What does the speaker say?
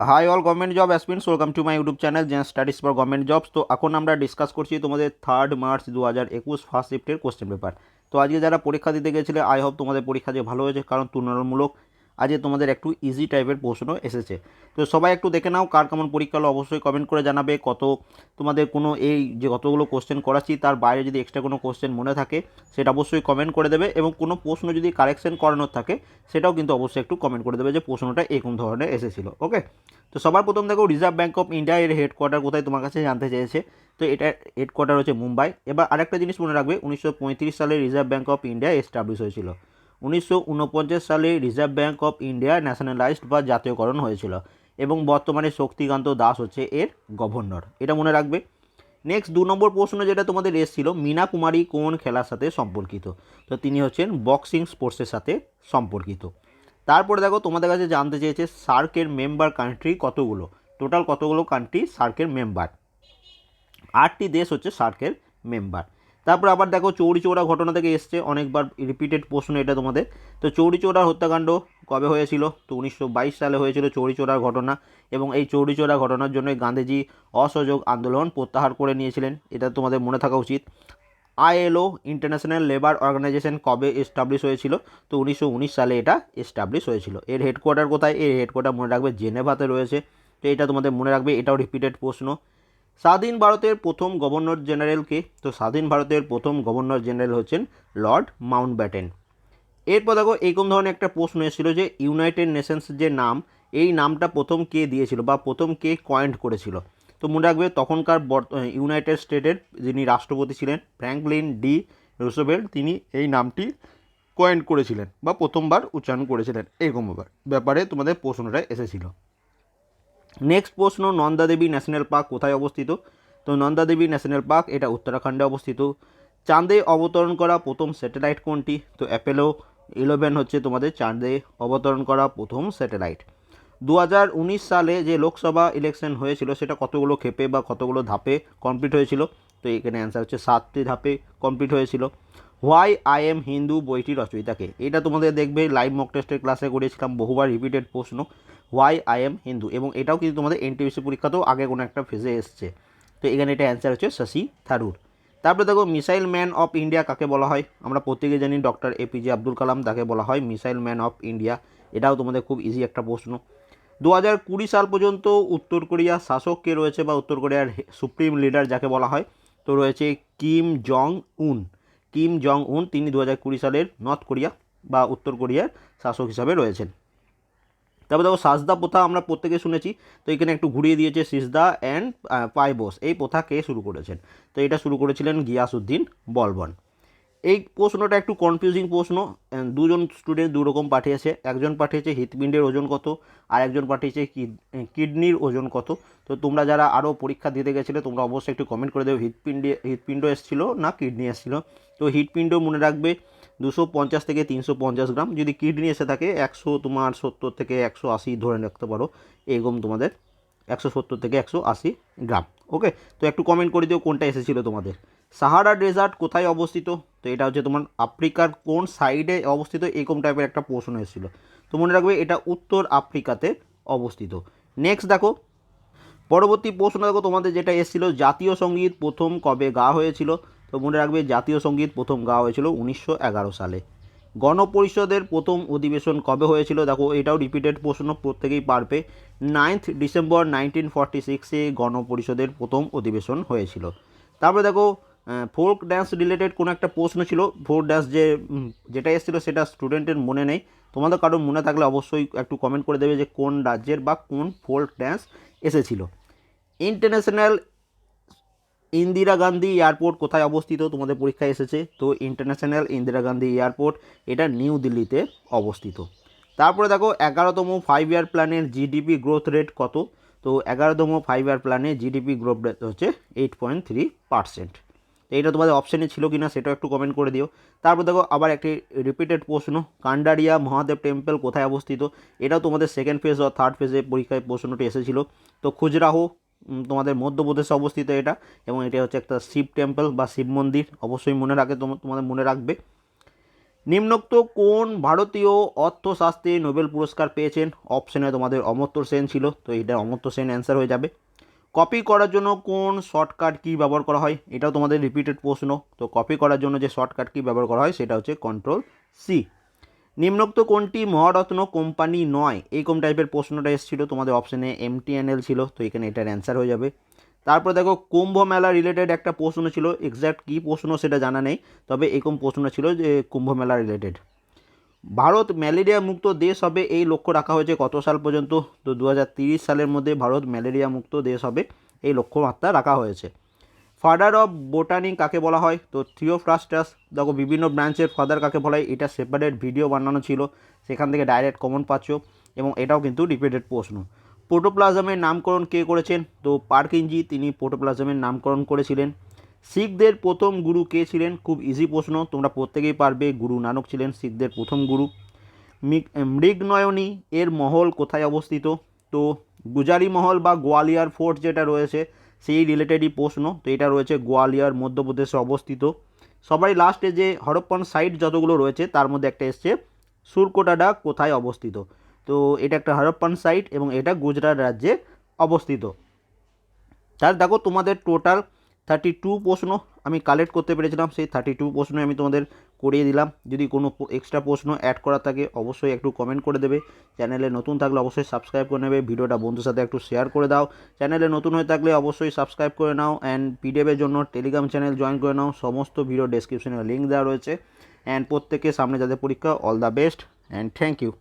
Hi all government job aspirants welcome to my YouTube channel Zen Studies for government jobs তো এখন আমরা discuss করছি তোমাদের third March দু হাজার একুশ ফার্স্ট শিফটের কোশ্চেন পেপার তো আজকে যারা পরীক্ষা দিতে গেছিলে আই হোপ তোমাদের পরীক্ষা যে ভালো হয়েছে, কারণ তুলনামূলক আজকে তোমাদের একটু ইজি টাইপের প্রশ্ন এসেছে। তো সবাই একটু দেখে নাও, কার কেমন পরীক্ষা হলো, অবশ্যই কমেন্ট করে জানাবে। কত তোমাদের কোনো এই যে কতগুলো কোশ্চেন করাচ্ছি, তার বাইরে যদি এক্সট্রা কোনো কোশ্চেন মনে থাকে, সেটা অবশ্যই কমেন্ট করে দেবে এবং কোনো প্রশ্ন যদি কারেকশন করানোর থাকে, সেটাও কিন্তু অবশ্যই একটু কমেন্ট করে দেবে যে প্রশ্নটা এরকম ধরনের এসেছিল ওকে তো সবার প্রথম দেখো রিজার্ভ ব্যাঙ্ক অফ ইন্ডিয়া এর হেডকোয়ার্টার কোথায় তোমার কাছে জানতে চেয়েছে? তো এটা হেডকোয়ার্টার হচ্ছে মুম্বাই। এবার আরেকটা জিনিস মনে রাখবে, উনিশশো পঁয়ত্রিশ সালে Reserve Bank of India establish হয়েছিল। উনিশশো ঊনপঞ্চাশ সালে Reserve Bank of India nationalised বা জাতীয়করণ হয়েছিল এবং বর্তমানে শক্তিকান্ত দাস হচ্ছে এর গভর্নর এটা মনে রাখবে। নেক্সট দু নম্বর প্রশ্ন যেটা তোমাদের এসেছিল মীনা কুমারী কোন খেলার সাথে সম্পর্কিত? তো তিনি হচ্ছেন বক্সিং স্পোর্টসের সাথে সম্পর্কিত। তারপরে দেখো, তোমাদের কাছে জানতে চেয়েছে, সার্কের মেম্বার কান্ট্রি কতগুলো? টোটাল কতগুলো কান্ট্রি সার্কের মেম্বার আটটি দেশ হচ্ছে সার্কের মেম্বার তারপর আবার দেখো চৌরি চৌরা ঘটনা থেকে এসছে, অনেকবার রিপিটেড প্রশ্ন এটা তোমাদের। তো চৌরি চৌরার হত্যাকাণ্ড কবে হয়েছিল? তো উনিশশো বাইশ সালে হয়েছিল চৌরি চৌরার ঘটনা এবং এই চৌরি চৌরা ঘটনার জন্য গান্ধীজি অসহযোগ আন্দোলন প্রত্যাহার করে নিয়েছিলেন। এটা তোমাদের মনে থাকা উচিত। আইএলও ইন্টারন্যাশনাল লেবার অর্গানাইজেশন কবে এস্টাবলিশ হয়েছিল? তো উনিশশো উনিশ সালে এটা এস্টাবলিশ হয়েছিল। এর হেডকোয়ার্টার কোথায়? এর হেডকোয়ার্টার মনে রাখবে জেনেভাতে রয়েছে। তো এটা তোমাদের মনে রাখবে, এটাও রিপিটেড প্রশ্ন। স্বাধীন ভারতের প্রথম গভর্নর জেনারেল কে? তো স্বাধীন ভারতের প্রথম গভর্নর জেনারেল হচ্ছেন লর্ড মাউন্ট ব্যাটেন এরপর দেখো এইরকম ধরনের একটা প্রশ্ন এসেছিল যে, ইউনাইটেড নেশনস যে নাম, এই নামটা প্রথম কে দিয়েছিল বা প্রথম কে কয়েন্ট করেছিল? তো মনে রাখবে, তখনকার ইউনাইটেড স্টেটের যিনি রাষ্ট্রপতি ছিলেন, ফ্র্যাঙ্কলিন ডি রুসোভেল্ট তিনি এই নামটি কয়েন্ট করেছিলেন বা প্রথমবার উচ্চারণ করেছিলেন। এরকম ব্যাপারে তোমাদের প্রশ্নটা এসেছিল। নেক্সট প্রশ্ন, নন্দাদেবী ন্যাশনাল পার্ক কোথায় অবস্থিত? তো নন্দাদেবী ন্যাশনাল পার্ক, এটা উত্তরাখণ্ডে অবস্থিত। চাঁদে অবতরণ করা প্রথম স্যাটেলাইট কোনটি? তো অ্যাপেলো ইলেভেন হচ্ছে তোমাদের চাঁদে অবতরণ করা প্রথম স্যাটেলাইট। দু হাজার উনিশ সালে যে লোকসভা ইলেকশন হয়েছিল, সেটা কতগুলো ক্ষেপে বা কতগুলো ধাপে কমপ্লিট হয়েছিল? তো এখানে অ্যান্সার হচ্ছে সাতটি ধাপে কমপ্লিট হয়েছিল। হোয়াই আই এম হিন্দু বইটি রচয়িতাকে? এটা তোমাদের দেখবে লাইভ মক টেস্টের ক্লাসে করেছিলাম বহুবার রিপিটেড প্রশ্ন। হোয়াই আই এম হিন্দু এবং এটাও কিন্তু তোমাদের এনটিপিসি পরীক্ষাতেও আগে কোনো একটা ফেজে এসছে। তো এখানে এটা অ্যান্সার হচ্ছে শশী থারুর। তারপরে দেখো মিসাইল ম্যান অফ ইন্ডিয়া কাকে বলা হয়? আমরা প্রত্যেকে জানি ডক্টর এপিজে আব্দুল কালাম তাকে বলা হয় মিসাইল ম্যান অফ ইন্ডিয়া এটাও তোমাদের খুব ইজি একটা প্রশ্ন। দু হাজার কুড়ি সাল পর্যন্ত উত্তর কোরিয়ার শাসক কে রয়েছে বা উত্তর কোরিয়ার সুপ্রিম লিডার যাকে বলা হয়? তো রয়েছে কিম জং উন কিম জং উন তিনি দু হাজার কুড়ি সালের নর্থ কোরিয়া বা উত্তর কোরিয়ার শাসক হিসাবে রয়েছেন। তারপর দেখো সাজদা প্রথা আমরা প্রত্যেকে শুনেছি, তো এখানে একটু ঘুরিয়ে দিয়েছে সিজদা অ্যান্ড পাইবোস এই প্রথা কে শুরু করেছেন? তো এটা শুরু করেছিলেন গিয়াসউদ্দিন বলবন। এই প্রশ্নটা একটু কনফিউজিং প্রশ্ন দুজন স্টুডেন্ট দুরকম পাঠিয়েছে। একজন পাঠিয়েছে হৃৎপিণ্ডের ওজন কত, আর একজন পাঠিয়েছে কিডনির ওজন কত। তো তোমরা যারা আরও পরীক্ষা দিতে গেছিলে, তোমরা অবশ্যই একটু কমেন্ট করে দেবে, হৃৎপিণ্ডে, হৃৎপিণ্ড এসেছিল না কিডনি এসেছিল? তো হৃৎপিণ্ড মনে রাখবে দুশো পঞ্চাশ থেকে তিনশো পঞ্চাশ গ্রাম। যদি কিডনি এসে থাকে, একশো তোমার সত্তর থেকে একশো আশি ধরে রাখতে পারো। এরকম তোমাদের একশো সত্তর থেকে একশো আশি গ্রাম। ওকে? তো একটু কমেন্ট করে দিও কোনটা এসেছিল তোমাদের। সাহারা ডেজার্ট কোথায় অবস্থিত? তো এটা হচ্ছে তোমার আফ্রিকার কোন সাইডে অবস্থিত? এরকম টাইপের একটা প্রশ্ন এসেছিল। তো মনে রাখবে এটা উত্তর আফ্রিকাতে অবস্থিত। নেক্সট দেখো। পরবর্তী প্রশ্ন দেখো তোমাদের যেটা এসেছিল। জাতীয় সংগীত প্রথম কবে গা হয়েছিল? তো মনে রাখবে জাতীয় সংগীত প্রথম গাওয়া হয়েছিল উনিশশো এগারো সালে। গণপরিষদের প্রথম অধিবেশন কবে হয়েছিল? দেখো, এটাও রিপিটেড প্রশ্ন প্রত্যেকেই পারবে। নাইন্থ ডিসেম্বর নাইনটিন ফর্টি সিক্সে গণপরিষদের প্রথম অধিবেশন হয়েছিল। তারপরে দেখো ফোক ড্যান্স রিলেটেড কোনো একটা প্রশ্ন ছিল। ফোক ড্যান্স যে যেটা এসেছিল সেটা স্টুডেন্টের মনে নেই। তোমাদের কারোর মনে থাকলে অবশ্যই একটু কমেন্ট করে দেবে যে কোন রাজ্যের বা কোন ফোক ড্যান্স এসেছিল। ইন্টারন্যাশনাল ইন্দিরা গান্ধী এয়ারপোর্ট কোথায় অবস্থিত? তোমাদের পরীক্ষায় এসেছে। তো ইন্টারন্যাশনাল ইন্দিরা গান্ধী এয়ারপোর্ট এটা নিউ দিল্লিতে অবস্থিত। তারপরে দেখো, এগারোতম ফাইভ ইয়ার প্ল্যানের জিডিপি গ্রোথ রেট কত? তো এগারোতম ফাইভ ইয়ার প্ল্যানে জিডিপি গ্রোথ রেট হচ্ছে এইট পয়েন্ট থ্রি পার্সেন্ট এইটা তোমাদের অপশানে ছিল কি না সেটাও একটু কমেন্ট করে দিও। তারপর দেখো, আবার একটি রিপিটেড প্রশ্ন, কান্ডারিয়া মহাদেব টেম্পল কোথায় অবস্থিত? এটাও তোমাদের সেকেন্ড ফেজ ও থার্ড ফেজে পরীক্ষায় প্রশ্নটি এসেছিল। তো খুজরাহো তোমাদের মধ্যপ্রদেশে অবস্থিত এটা, এবং এটা হচ্ছে একটা শিব টেম্পল বা শিব মন্দির। অবশ্যই মনে রাখে তোমাদের মনে রাখবে। নিম্নোক্ত কোন ভারতীয় অর্থশাস্ত্রে নোবেল পুরস্কার পেয়েছেন? অপশনে তোমাদের অমর্ত্য সেন ছিল, তো এটা অমর্ত্য সেন অ্যান্সার হয়ে যাবে। কপি করার জন্য কোন শর্টকাট কী ব্যবহার করা হয়? এটাও তোমাদের রিপিটেড প্রশ্ন। তো কপি করার জন্য যে শর্টকাট কী ব্যবহার করা হয়, সেটা হচ্ছে কন্ট্রোল সি নিম্নোক্ত কোনটি মহারত্ন কোম্পানি নয়? এইরকম টাইপের প্রশ্নটা এসেছিল, তোমাদের অপশনে এমটিএনএল ছিল, তো এখানে এটার অ্যান্সার হয়ে যাবে। তারপর দেখো, কুম্ভ মেলা রিলেটেড একটা প্রশ্ন ছিল এক্স্যাক্ট কী প্রশ্ন সেটা জানা নেই, তবে এরকম প্রশ্ন ছিল যে কুম্ভ মেলা রিলেটেড ভারত ম্যালেরিয়া মুক্ত দেশ হবে এই লক্ষ্য রাখা হয়েছে কত সাল পর্যন্ত? তো দু সালের মধ্যে ভারত ম্যালেরিয়া মুক্ত দেশ হবে এই লক্ষ্যমাত্রা রাখা হয়েছে। ফাদার অফ বোটানি কাকে বলা হয়? তো থিওফ্রাস্টাস দেখো বিভিন্ন ব্রাঞ্চের ফাদার কাকে বলা হয়? এটা সেপারেট ভিডিও বানানো ছিল। সেখান থেকে ডাইরেক্ট কমন পাচ্ছ এবং এটাও কিন্তু রিপিটেড প্রশ্ন। প্রোটোপ্লাজমের নামকরণ কে করেছেন? তো পার্কিনজি তিনি প্রোটোপ্লাজমের নামকরণ করেছিলেন। শিখদের প্রথম গুরু কে ছিলেন? খুব ইজি প্রশ্ন, তোমরা প্রত্যেকেই পারবে, গুরু নানক ছিলেন শিখদের প্রথম গুরু। মৃগ- মৃগনয়নী এর মহল কোথায় অবস্থিত? তো গুজারি মহল বা গোয়ালিয়র ফোর্ট যেটা রয়েছে সেই রিলেটেডই প্রশ্ন। তো এটা রয়েছে গোয়ালিয়র, মধ্যপ্রদেশে অবস্থিত। সবাই লাস্টে যে হরপ্পন সাইট যতগুলো রয়েছে, তার মধ্যে একটা এসছে, সুরকোটাডা কোথায় অবস্থিত? তো এটা একটা হরপ্পন সাইট এবং এটা গুজরাট রাজ্যে অবস্থিত। তাহলে দেখো তোমাদের টোটাল থার্টি টু প্রশ্ন আমি কালেক্ট করতে পেরেছিলাম। সেই থার্টি টু প্রশ্ন আমি তোমাদের করিয়ে দিলাম। যদি কোনো এক্সট্রা প্রশ্ন অ্যাড করা থাকে, অবশ্যই একটু কমেন্ট করে দেবে। চ্যানেলে নতুন থাকলে অবশ্যই সাবস্ক্রাইব করে নেবে। ভিডিওটা বন্ধুর সাথে একটু শেয়ার করে দাও। চ্যানেলে নতুন হয়ে থাকলে অবশ্যই সাবস্ক্রাইব করে নাও অ্যান্ড পিডিএফের জন্য টেলিগ্রাম চ্যানেল জয়েন করে নাও। সমস্ত ভিডিও ডেসক্রিপশনে লিঙ্ক দেওয়া রয়েছে। অ্যান্ড প্রত্যেকে সামনে যাদের পরীক্ষা all the best and thank you